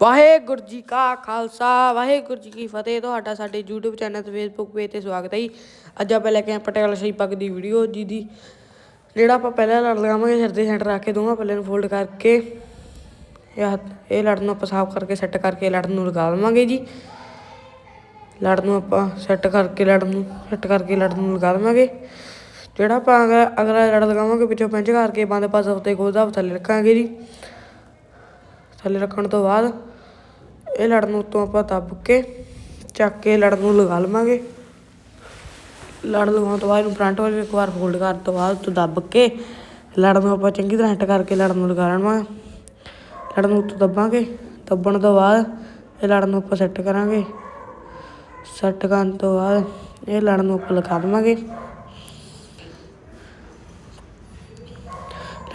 ਵਾਹਿਗੁਰੂ ਜੀ ਕਾ ਖਾਲਸਾ, ਵਾਹਿਗੁਰੂ ਜੀ ਕੀ ਫਤਿਹ। ਤੁਹਾਡਾ ਸਾਡੇ YouTube ਚੈਨਲ ਤੇ Facebook ਪੇਜ ਤੇ ਸਵਾਗਤ ਹੈ ਜੀ। ਅੱਜ ਆਪਾਂ ਲੈ ਕੇ ਆਏ ਪਟਿਆਲਾ ਸ਼ਹੀ ਪੱਗ ਦੀ ਵੀਡੀਓ ਜੀ ਦੀ, ਜਿਹੜਾ ਆਪਾਂ ਪਹਿਲਾਂ ਲੜ ਲਗਾਵਾਂਗੇ ਸਿਰ ਦੇ ਸੈਂਟਰ ਰੱਖ ਕੇ ਦੋਵਾਂ ਪੱਲੇ ਨੂੰ ਫੋਲਡ ਕਰਕੇ, ਇਹ ਲੜ ਨੂੰ ਆਪਾਂ ਸਾਫ਼ ਕਰਕੇ ਸੈੱਟ ਕਰਕੇ ਲੜ ਨੂੰ ਲਗਾ ਲਵਾਂਗੇ ਜੀ। ਲੜ ਨੂੰ ਆਪਾਂ ਸੈੱਟ ਕਰਕੇ, ਲੜ ਨੂੰ ਸੈੱਟ ਕਰਕੇ ਲੜ ਨੂੰ ਲਗਾ ਦੇਵਾਂਗੇ ਜਿਹੜਾ ਆਪਾਂ ਅਗਲਾ ਅਗਲਾ ਲੜ ਲਗਾਵਾਂਗੇ, ਪਿੱਛੋਂ ਪਿੰਚ ਕਰਕੇ ਬੰਦ ਪਾਸੇ ਉੱਤੇ ਗੋਦਾ ਥੱਲੇ ਰੱਖਾਂਗੇ ਜੀ। ਥੱਲੇ ਰੱਖਣ ਤੋਂ ਬਾਅਦ ਇਹ ਲੜ ਨੂੰ ਉੱਤੋਂ ਆਪਾਂ ਦੱਬ ਕੇ ਚੱਕ ਕੇ ਲੜ ਨੂੰ ਲਗਾ ਲਵਾਂਗੇ। ਲੜ ਲਗਾਉਣ ਤੋਂ ਬਾਅਦ ਇਹਨੂੰ ਫਰੰਟ ਵੱਲ ਇੱਕ ਵਾਰ ਫੋਲਡ ਕਰਨ ਤੋਂ ਬਾਅਦ ਉੱਤੋਂ ਦੱਬ ਕੇ ਲੜ ਨੂੰ ਆਪਾਂ ਚੰਗੀ ਤਰ੍ਹਾਂ ਹਿੱਟ ਕਰਕੇ ਲੜ ਨੂੰ ਲਗਾ ਲਵਾਂਗੇ ਲੜ ਨੂੰ ਉੱਤੋਂ ਦੱਬਾਂਗੇ। ਦੱਬਣ ਤੋਂ ਬਾਅਦ ਇਹ ਲੜ ਨੂੰ ਆਪਾਂ ਸੈੱਟ ਕਰਾਂਗੇ। ਸੈੱਟ ਕਰਨ ਤੋਂ ਬਾਅਦ ਇਹ ਲੜ ਨੂੰ ਆਪਾਂ ਲਗਾ ਦੇਵਾਂਗੇ।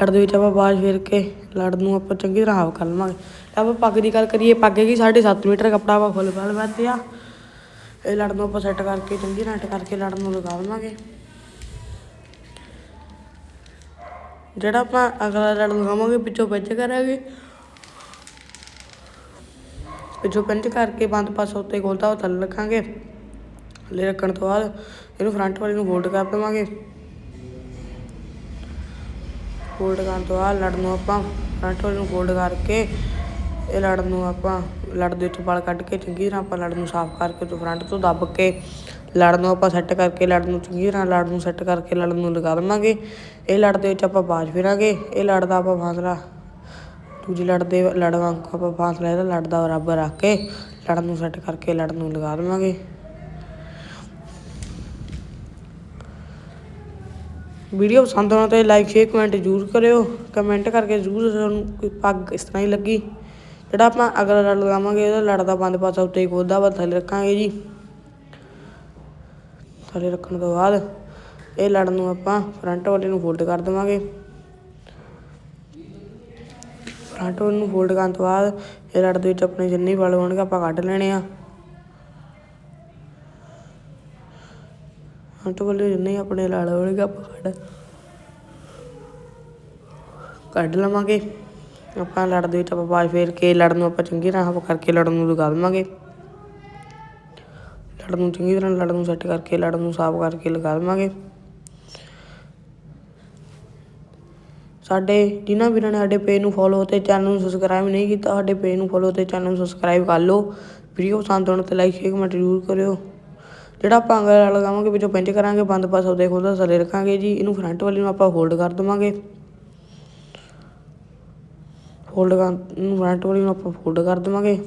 ਲੜ ਦੇ ਵਿੱਚ ਆਪਾਂ ਬਾਅਦ ਫੇਰ ਕੇ ਲੜ ਨੂੰ ਆਪਾਂ ਚੰਗੀ ਤਰ੍ਹਾਂ ਹਾਫ ਕਰ ਲਵਾਂਗੇ। ਆਪਾਂ ਪੱਗ ਦੀ ਗੱਲ ਕਰੀਏ, ਪੱਗ ਹੈਗੀ 7.5 ਮੀਟਰ, ਕੱਪੜਾ ਆਪਾਂ ਫੁੱਲ ਫਲ ਵੱਧਦੇ ਆ। ਇਹ ਲੜ ਨੂੰ ਆਪਾਂ ਸੈੱਟ ਕਰਕੇ, ਚੰਗੀ ਤਰ੍ਹਾਂ ਕਰਕੇ ਲੜ ਨੂੰ ਲਗਾ ਦੇਵਾਂਗੇ ਜਿਹੜਾ ਆਪਾਂ ਅਗਲਾ ਲੜ ਲਗਾਵਾਂਗੇ, ਪਿੱਛੋਂ ਪਿੰਚ ਕਰਾਂਗੇ। ਪਿੱਛੋਂ ਪਿੰਚ ਕਰਕੇ ਬੰਦ ਪਾਸੇ ਉੱਤੇ ਗੋਲਤਾ ਉਹ ਥੱਲੇ ਰੱਖਾਂਗੇ। ਥੱਲੇ ਰੱਖਣ ਤੋਂ ਬਾਅਦ ਇਹਨੂੰ ਫਰੰਟ ਵਾਲੇ ਨੂੰ ਫੋਲਡ ਕਰ ਦੇਵਾਂਗੇ। ਕੋਲਡ ਕਰਨ ਤੋਂ ਬਾਅਦ ਲੜ ਨੂੰ ਆਪਾਂ ਫਰੰਟ ਵਾਲੀ ਨੂੰ ਕੋਲਡ ਕਰਕੇ ਇਹ ਲੜ ਨੂੰ ਆਪਾਂ ਲੜ ਦੇ ਵਿੱਚੋਂ ਵਲ ਕੱਢ ਕੇ ਚੰਗੀ ਤਰ੍ਹਾਂ ਆਪਾਂ ਲੜ ਨੂੰ ਸਾਫ਼ ਕਰਕੇ ਤੋਂ ਫਰੰਟ ਤੋਂ ਦੱਬ ਕੇ ਲੜ ਨੂੰ ਆਪਾਂ ਸੈੱਟ ਕਰਕੇ ਲੜ ਨੂੰ ਚੰਗੀ ਤਰ੍ਹਾਂ ਲੜ ਨੂੰ ਸੈੱਟ ਕਰਕੇ ਲੜ ਨੂੰ ਲਗਾ ਦੇਵਾਂਗੇ। ਇਹ ਲੜ ਦੇ ਵਿੱਚ ਆਪਾਂ ਬਾਜ ਫੇਰਾਂਗੇ। ਇਹ ਲੜ ਦਾ ਆਪਾਂ ਫਾਸਲਾ ਦੂਜੀ ਲੜ ਦੇ ਲੜ ਵਾਂਗ ਆਪਾਂ ਫਾਸਲਾ ਇਹਦਾ ਲੜ ਦਾ ਬਰਾਬਰ ਰੱਖ ਕੇ ਲੜ ਨੂੰ ਸੈੱਟ ਕਰਕੇ ਲੜ ਨੂੰ ਲਗਾ ਦੇਵਾਂਗੇ। ਵੀਡੀਓ ਪਸੰਦ ਆਉਣਾ ਤਾਂ ਲਾਈਕ ਸ਼ੇਅਰ ਕਮੈਂਟ ਜ਼ਰੂਰ ਕਰਿਓ। ਕਮੈਂਟ ਕਰਕੇ ਜ਼ਰੂਰ ਤੁਹਾਨੂੰ ਕੋਈ ਪੱਗ ਇਸ ਤਰ੍ਹਾਂ ਹੀ ਲੱਗੀ। ਜਿਹੜਾ ਆਪਾਂ ਅਗਲਾ ਲੜ ਲਗਾਵਾਂਗੇ, ਉਹਦਾ ਲੜ ਦਾ ਬੰਦ ਪਾਸਾ ਉੱਤੇ ਗੋਦਾ ਵਾ, ਥੱਲੇ ਰੱਖਾਂਗੇ ਜੀ। ਥੱਲੇ ਰੱਖਣ ਤੋਂ ਬਾਅਦ ਇਹ ਲੜ ਨੂੰ ਆਪਾਂ ਫਰੰਟ ਵਾਲੇ ਨੂੰ ਫੋਲਡ ਕਰ ਦੇਵਾਂਗੇ। ਫਰੰਟ ਵਾਲੇ ਨੂੰ ਫੋਲਡ ਕਰਨ ਤੋਂ ਬਾਅਦ ਇਹ ਲੜ ਦੇ ਵਿੱਚ ਆਪਣੇ ਜਿੰਨੇ ਵਲ ਹੋਣਗੇ, ਆਪਾਂ ਕੱਢ ਲੈਣੇ ਆ। ਫਰੰਟ ਵਾਲੇ ਆਪਣੇ ਲੜ ਹੋਣਗੇ ਆਪਾਂ ਕੱਢ ਲਵਾਂਗੇ। ਆਪਾਂ ਲੜ ਦੇ ਵਿੱਚ ਆਪਾਂ ਫੇਰ ਕੇ ਲੜ ਨੂੰ ਆਪਾਂ ਚੰਗੀ ਤਰ੍ਹਾਂ ਹਫ ਕਰਕੇ ਲੜ ਨੂੰ ਲਗਾ ਦੇਵਾਂਗੇ। ਲੜ ਨੂੰ ਚੰਗੀ ਤਰ੍ਹਾਂ ਲੜ ਨੂੰ ਸੈੱਟ ਕਰਕੇ, ਲੜਨ ਨੂੰ ਸਾਫ਼ ਕਰਕੇ ਲਗਾ ਦੇਵਾਂਗੇ। ਸਾਡੇ ਜਿਨ੍ਹਾਂ ਵੀਰਾਂ ਨੇ ਸਾਡੇ ਪੇਜ ਨੂੰ ਫੋਲੋ ਤੇ ਚੈਨਲ ਨੂੰ ਸਬਸਕ੍ਰਾਈਬ ਨਹੀਂ ਕੀਤਾ, ਸਾਡੇ ਪੇਜ ਨੂੰ ਫੋਲੋ ਤੇ ਚੈਨਲ ਨੂੰ ਸਬਸਕ੍ਰਾਈਬ ਕਰ ਲਓ। ਵੀਡੀਓ ਪਸੰਦ ਆਉਣ ਤੇ ਲਾਈਕ ਸ਼ੇਅਰ ਕਮੈਂਟ ਜ਼ਰੂਰ ਕਰਿਓ। ਜਿਹੜਾ ਆਪਾਂ ਅੰਗਲਾ ਲਗਾਵਾਂਗੇ, ਵਿੱਚੋਂ ਪਿੰਚ ਕਰਾਂਗੇ, ਬੰਦ ਪਾਸਾ ਉਹਦੇ ਖੋਲਦਾ ਥੱਲੇ ਰੱਖਾਂਗੇ ਜੀ, ਇਹਨੂੰ ਫਰੰਟ ਵਾਲੀ ਨੂੰ ਆਪਾਂ ਹੋਲਡ ਕਰ ਦੇਵਾਂਗੇ। ਫੋਲਡ ਕਰ ਨੂੰ ਫਰੰਟ ਵਾਲੀ ਨੂੰ ਆਪਾਂ ਫੋਲਡ ਕਰ ਦੇਵਾਂਗੇ।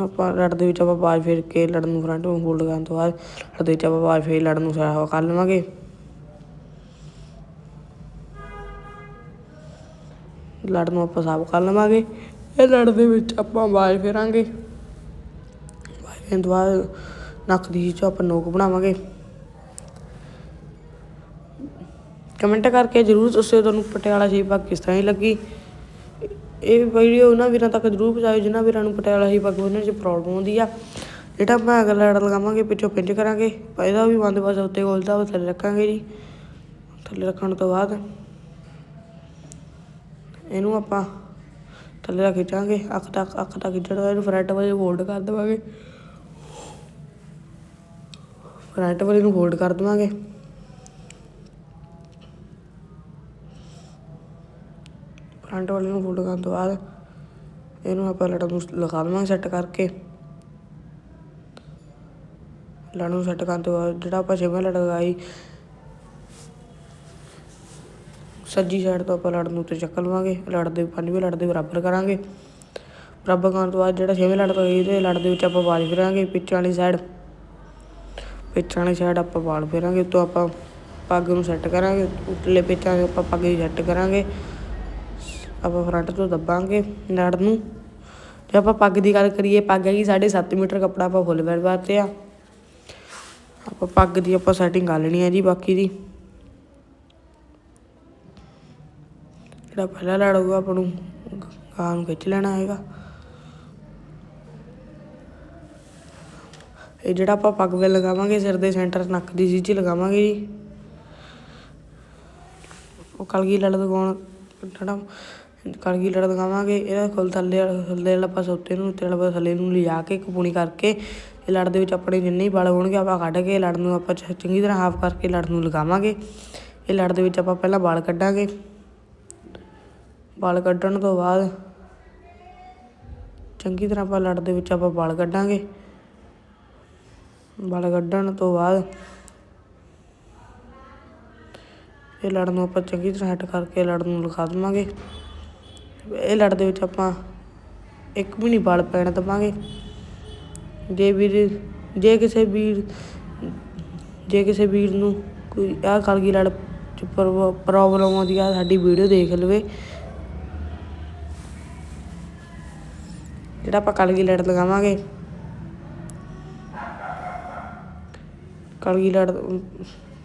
ਆਪਾਂ ਲੜ ਦੇ ਵਿੱਚ ਆਪਾਂ ਬਾਜ ਫੇਰ ਕੇ ਲੜ ਨੂੰ ਫਰੰਟ ਨੂੰ ਫੋਲਡ ਕਰਨ ਤੋਂ ਬਾਅਦ ਲੜ ਦੇ ਵਿੱਚ ਆਪਾਂ ਬਾਜ ਫੇਰ ਲੜ ਨੂੰ ਸਾਰਾ ਕਰ ਲਵਾਂਗੇ। ਲੜ ਨੂੰ ਆਪਾਂ ਸਾਫ਼ ਕਰ ਲਵਾਂਗੇ। ਇਹ ਲੜ ਦੇ ਵਿੱਚ ਆਪਾਂ ਬਾਜ ਫੇਰਾਂਗੇ। ਬਾਜ ਫੇਰਨ ਨੱਕ ਦੀ ਚੋਂ ਆਪਾਂ ਨੋਕ ਬਣਾਵਾਂਗੇ। ਕਮੈਂਟ ਕਰਕੇ ਜਰੂਰ ਦੱਸਿਓ ਤੁਹਾਨੂੰ ਪਟਿਆਲਾ ਸ਼ੇਪ ਕਿਸ ਤਰ੍ਹਾਂ ਦੀ ਲੱਗੀ। ਇਹ ਵੀਡੀਓ ਉਹਨਾਂ ਵੀਰਾਂ ਤੱਕ ਜਰੂਰ ਪਹੁੰਚਾਇਓ, ਜਿਨ੍ਹਾਂ ਵੀਰਾਂ ਨੂੰ ਪਟਿਆਲਾ ਸ਼ੇਪ ਪੱਗ ਬੰਨ੍ਹਣ 'ਚ ਪ੍ਰੋਬਲਮ ਆਉਂਦੀ ਆ। ਜਿਹੜਾ ਆਪਾਂ ਅਗਲਾ ਲੜ ਲਗਾਵਾਂਗੇ, ਪਿੱਛੋਂ ਪਿੰਚ ਕਰਾਂਗੇ। ਇਹਦਾ ਵੀ ਬੰਦ ਪਾਸੇ ਉੱਤੇ ਗੋਲਦਾ ਉਹ ਥੱਲੇ ਰੱਖਾਂਗੇ ਜੀ। ਥੱਲੇ ਰੱਖਣ ਤੋਂ ਬਾਅਦ ਇਹਨੂੰ ਆਪਾਂ ਥੱਲੇ ਰੱਖ ਖਿੱਚਾਂਗੇ ਅੱਖ ਤੱਕ ਅੱਖ ਤੱਕ ਖਿੱਚਣ ਇਹਨੂੰ ਫਰੰਟ ਵਾਲੇ ਫੋਲਡ ਕਰ ਦੇਵਾਂਗੇ। ਫਰੰਟ ਵਾਲੇ ਨੂੰ ਫੋਲਡ ਕਰ ਦੇਵਾਂਗੇ। ਫਰੰਟ ਵਾਲੇ ਨੂੰ ਫੋਲਡ ਕਰਨ ਤੋਂ ਬਾਅਦ ਇਹਨੂੰ ਆਪਾਂ ਲੜ ਨੂੰ ਲਗਾ ਦੇਵਾਂਗੇ ਸੈੱਟ ਕਰਕੇ। ਲੜ ਨੂੰ ਸੈੱਟ ਕਰਨ ਤੋਂ ਬਾਅਦ ਜਿਹੜਾ ਆਪਾਂ ਛੇਵਾਂ ਲੜ ਲਗਾਈ, ਸੱਜੀ ਸਾਈਡ ਤੋਂ ਆਪਾਂ ਲੜ ਨੂੰ ਉੱਤੇ ਚੱਕ ਲਵਾਂਗੇ। ਲੜ ਦੇ ਪੰਜਵੇਂ ਲੜ ਦੇ ਬਰਾਬਰ ਕਰਾਂਗੇ। ਬਰਾਬਰ ਕਰਨ ਤੋਂ ਬਾਅਦ ਜਿਹੜਾ ਛੇਵੇਂ ਲੜ ਤੋਂ ਇਹਦੇ ਲੜ ਦੇ ਵਿੱਚ ਆਪਾਂ ਬਾਲ ਫਿਰਾਂਗੇ ਪਿੱਛੇ ਵਾਲੀ ਸਾਈਡ ਪੇਚਾਂ ਵਾਲੀ ਸਾਈਡ ਆਪਾਂ ਬਾਲ ਫੇਰਾਂਗੇ, ਉੱਤੋਂ ਆਪਾਂ ਪੱਗ ਨੂੰ ਸੈੱਟ ਕਰਾਂਗੇ, ਉੱਤਲੇ ਪਿੱਛਾਂ ਆਪਾਂ ਪੱਗ ਨੂੰ ਸੈੱਟ ਕਰਾਂਗੇ। ਆਪਾਂ ਫਰੰਟ ਤੋਂ ਦੱਬਾਂਗੇ ਨੜ ਨੂੰ। ਜੇ ਆਪਾਂ ਪੱਗ ਦੀ ਗੱਲ ਕਰੀਏ, ਪੱਗ ਹੈਗੀ 7.5 ਮੀਟਰ ਕੱਪੜਾ ਆਪਾਂ ਫੁੱਲ ਵੈਲ ਵਾਤੇ ਆ। ਆਪਾਂ ਪੱਗ ਦੀ ਆਪਾਂ ਸੈਟਿੰਗ ਕਰ ਲੈਣੀ ਹੈ ਜੀ ਬਾਕੀ ਦੀ। ਜਿਹੜਾ ਪਹਿਲਾ ਲੜ ਹੋਊਗਾ ਆਪਾਂ ਨੂੰ ਗਾਂ ਨੂੰ ਖਿੱਚ ਲੈਣਾ ਹੈਗਾ। ਇਹ ਜਿਹੜਾ ਆਪਾਂ ਪੱਗ ਵੇ ਲਗਾਵਾਂਗੇ ਸਿਰ ਦੇ ਸੈਂਟਰ ਨੱਕ ਦੀ ਸੀਚ ਲਗਾਵਾਂਗੇ ਜੀ। ਉਹ ਕਲਗੀ ਲੜ ਲਗਾਉਣ ਜਿਹੜਾ ਕਲਗੀ ਲੜ ਲਗਾਵਾਂਗੇ ਇਹਦਾ ਖੁੱਲ ਥੱਲੇ ਥੱਲੇ ਵਾਲਾ ਪਾਸਾ ਉੱਤੇ ਨੂੰ, ਉੱਤੇ ਵਾਲਾ ਪਾਸਾ ਥੱਲੇ ਨੂੰ ਲਿਜਾ ਕੇ ਕਪੂਣੀ ਕਰਕੇ ਇਹ ਲੜ ਦੇ ਵਿੱਚ ਆਪਣੇ ਜਿੰਨੇ ਹੀ ਵਲ ਹੋਣਗੇ ਆਪਾਂ ਕੱਢ ਕੇ ਲੜ ਨੂੰ ਆਪਾਂ ਚ- ਚੰਗੀ ਤਰ੍ਹਾਂ ਹਾਫ ਕਰਕੇ ਲੜ ਨੂੰ ਲਗਾਵਾਂਗੇ। ਇਹ ਲੜ ਦੇ ਵਿੱਚ ਆਪਾਂ ਪਹਿਲਾਂ ਵਾਲ ਕੱਢਾਂਗੇ। ਵਾਲ ਕੱਢਣ ਤੋਂ ਬਾਅਦ ਚੰਗੀ ਤਰ੍ਹਾਂ ਆਪਾਂ ਲੜ ਦੇ ਵਿੱਚ ਆਪਾਂ ਵਾਲ ਕੱਢਾਂਗੇ। ਵਾਲ ਕੱਢਣ ਤੋਂ ਬਾਅਦ ਇਹ ਲੜ ਨੂੰ ਆਪਾਂ ਚੰਗੀ ਤਰ੍ਹਾਂ ਹੱਟ ਕਰਕੇ ਲੜ ਨੂੰ ਲਗਾ ਦੇਵਾਂਗੇ। ਇਹ ਲੜ ਦੇ ਵਿੱਚ ਆਪਾਂ ਇੱਕ ਵੀ ਨਹੀਂ ਵਲ ਪੈਣ ਦੇਵਾਂਗੇ। ਜੇ ਵੀਰ, ਜੇ ਕਿਸੇ ਵੀਰ, ਜੇ ਕਿਸੇ ਵੀਰ ਨੂੰ ਕੋਈ ਆਹ ਕਲਗੀ ਲੜ ਚ ਪ੍ਰੋਬਲਮ ਆਉਂਦੀ ਆ, ਸਾਡੀ ਵੀਡੀਓ ਦੇਖ ਲਵੇ। ਜਿਹੜਾ ਆਪਾਂ ਕਲਗੀ ਲੜ ਲਗਾਵਾਂਗੇ। ਕਲਗੀ ਲੜ,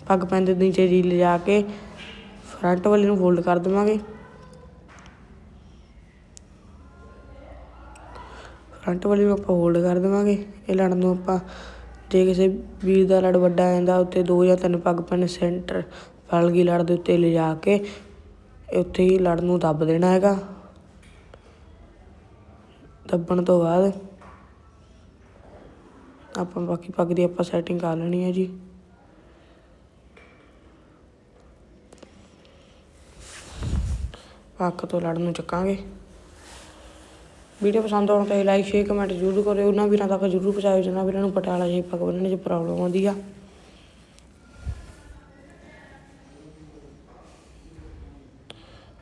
ਪੱਗ ਪੈਂਦੇ ਦੇ ਨੀਚੇ ਜੀ ਲਿਜਾ ਕੇ ਫਰੰਟ ਵਾਲੇ ਨੂੰ ਫੋਲਡ ਕਰ ਦੇਵਾਂਗੇ। ਫਰੰਟ ਵਾਲੇ ਨੂੰ ਆਪਾਂ ਹੋਲਡ ਕਰ ਦੇਵਾਂਗੇ। ਇਹ ਲੜ ਨੂੰ ਆਪਾਂ ਜੇ ਕਿਸੇ ਵੀਰ ਦਾ ਲੜ ਵੱਡਾ ਆ ਜਾਂਦਾ ਉੱਤੇ ਦੋ ਜਾਂ ਤਿੰਨ ਪੱਗ ਪੈਣ ਸੈਂਟਰ ਫਲਗੀ ਲੜ ਦੇ ਉੱਤੇ ਲਿਜਾ ਕੇ ਉੱਥੇ ਹੀ ਲੜ ਨੂੰ ਦੱਬ ਦੇਣਾ ਹੈਗਾ। ਦੱਬਣ ਤੋਂ ਬਾਅਦ ਆਪਾਂ ਬਾਕੀ ਪੱਗ ਦੀ ਆਪਾਂ ਸੈਟਿੰਗ ਕਰ ਲੈਣੀ ਹੈ ਜੀ। ਪੱਕ ਤੋਂ ਲੜ ਨੂੰ ਚੱਕਾਂਗੇ। ਵੀਡੀਓ ਪਸੰਦ ਆਉਣ ਤੇ ਲਾਈਕ ਸ਼ੇਅਰ ਕਮੈਂਟ ਜ਼ਰੂਰ ਕਰਿਓ। ਉਹਨਾਂ ਵੀਰਾਂ ਤੱਕ ਜ਼ਰੂਰ ਪਹੁੰਚਾਇਓ ਜਿਹਨਾਂ ਵੀਰਾਂ ਨੂੰ ਪਟਿਆਲਾ ਸ਼ੇਪ ਪੱਗ ਬੰਨਣ 'ਚ ਪ੍ਰੋਬਲਮ ਆਉਂਦੀ ਆ।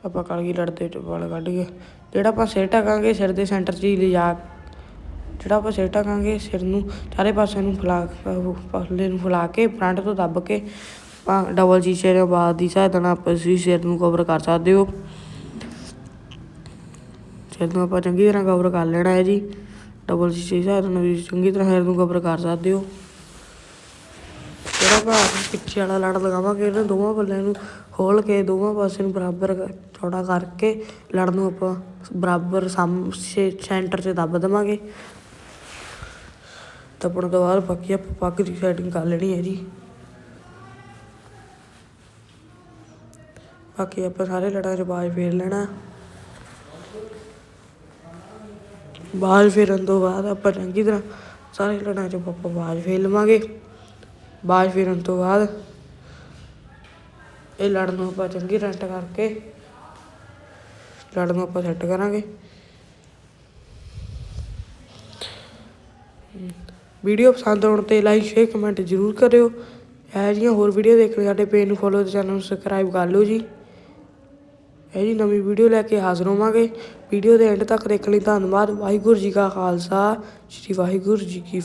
ਆਪਾਂ ਕਲਗੀ ਲੜਦੇ ਵਿੱਚ ਵਾਲ ਕੱਢ ਕੇ। ਜਿਹੜਾ ਆਪਾਂ ਸਿਰ ਢਕਾਂਗੇ, ਸਿਰ ਦੇ ਸੈਂਟਰ 'ਚ ਹੀ ਲਿਜਾ ਜਿਹੜਾ ਆਪਾਂ ਸਿਰ ਢਕਾਂਗੇ, ਸਿਰ ਨੂੰ ਚਾਰੇ ਪਾਸੇ ਨੂੰ ਫੁਲਾ ਪੱਲੇ ਨੂੰ ਫੁਲਾ ਕੇ ਫਰੰਟ ਤੋਂ ਦੱਬ ਕੇ ਆਪਾਂ ਡਬਲ ਸ਼ੀਸ਼ੇ ਦੇ ਬਾਅਦ ਦੀ ਸਹਾਇਤਾ ਨਾਲ ਆਪਾਂ ਤੁਸੀਂ ਸਿਰ ਨੂੰ ਕਵਰ ਕਰ ਸਕਦੇ ਹੋ। ਸਿਰ ਨੂੰ ਆਪਾਂ ਚੰਗੀ ਤਰ੍ਹਾਂ ਕਵਰ ਕਰ ਲੈਣਾ ਹੈ ਜੀ। ਡਬਲ ਸ਼ੀਸ਼ੇ ਦੀ ਸਹਾਇਤਾ ਨਾਲ ਵੀ ਚੰਗੀ ਤਰ੍ਹਾਂ ਸਿਰ ਨੂੰ ਕਵਰ ਕਰ ਸਕਦੇ ਹੋ। ਜਿਹੜਾ ਆਪਾਂ ਪਿੱਛੇ ਵਾਲਾ ਲੜ ਲਗਾਵਾਂਗੇ ਇਹਨਾਂ ਦੋਵਾਂ ਪੱਲਿਆਂ ਨੂੰ ਖੋਲ ਕੇ ਦੋਵਾਂ ਪਾਸੇ ਨੂੰ ਬਰਾਬਰ ਚੌੜਾ ਕਰਕੇ ਲੜ ਨੂੰ ਆਪਾਂ ਬਰਾਬਰ ਸਾਮ ਸੈਂਟਰ 'ਚ ਦੱਬ ਦੇਵਾਂਗੇ। ਦੱਬਣ ਤੋਂ ਬਾਅਦ ਬਾਕੀ ਆਪਾਂ ਪੱਗ ਦੀ ਸੈਟਿੰਗ ਕਰ ਲੈਣੀ ਹੈ ਜੀ। ਬਾਕੀ ਆਪਾਂ ਸਾਰੇ ਲੜਾਂ 'ਚ ਬਾਜ ਫੇਰ ਲੈਣਾ। ਬਾਜ ਫੇਰਨ ਤੋਂ ਬਾਅਦ ਆਪਾਂ ਚੰਗੀ ਤਰ੍ਹਾਂ ਸਾਰੇ ਲੜਾਂ 'ਚ ਆਪਾਂ ਬਾਜ ਫੇਰ ਲਵਾਂਗੇ। ਬਾਜ ਫੇਰਨ ਤੋਂ ਬਾਅਦ ਇਹ ਲੜਨ ਨੂੰ ਆਪਾਂ ਚੰਗੀ ਤਰ੍ਹਾਂ ਕਰਕੇ ਲੜ ਨੂੰ ਆਪਾਂ ਸੈੱਟ ਕਰਾਂਗੇ। ਵੀਡੀਓ ਪਸੰਦ ਆਉਣ ਤੇ ਲਾਈਕ ਸ਼ੇਅਰ ਕਮੈਂਟ ਜ਼ਰੂਰ ਕਰਿਓ। ਇਹ ਜਿਹੀਆਂ ਹੋਰ ਵੀਡੀਓ ਦੇਖਣ ਲਈ ਸਾਡੇ ਪੇਜ ਨੂੰ ਫੋਲੋ ਤੇ ਚੈਨਲ ਨੂੰ ਸਬਸਕ੍ਰਾਈਬ ਕਰ ਲਓ ਜੀ। ਇਹ ਜੀ ਨਵੀਂ ਵੀਡੀਓ ਲੈ ਕੇ ਹਾਜ਼ਰ ਹੋਵਾਂਗੇ। ਵੀਡੀਓ ਦੇ ਐਂਡ ਤੱਕ ਦੇਖਣ ਲਈ ਧੰਨਵਾਦ। ਵਾਹਿਗੁਰੂ ਜੀ ਕਾ ਖਾਲਸਾ। ਸ੍ਰੀ ਵਾਹਿਗੁਰੂ ਜੀ ਕੀ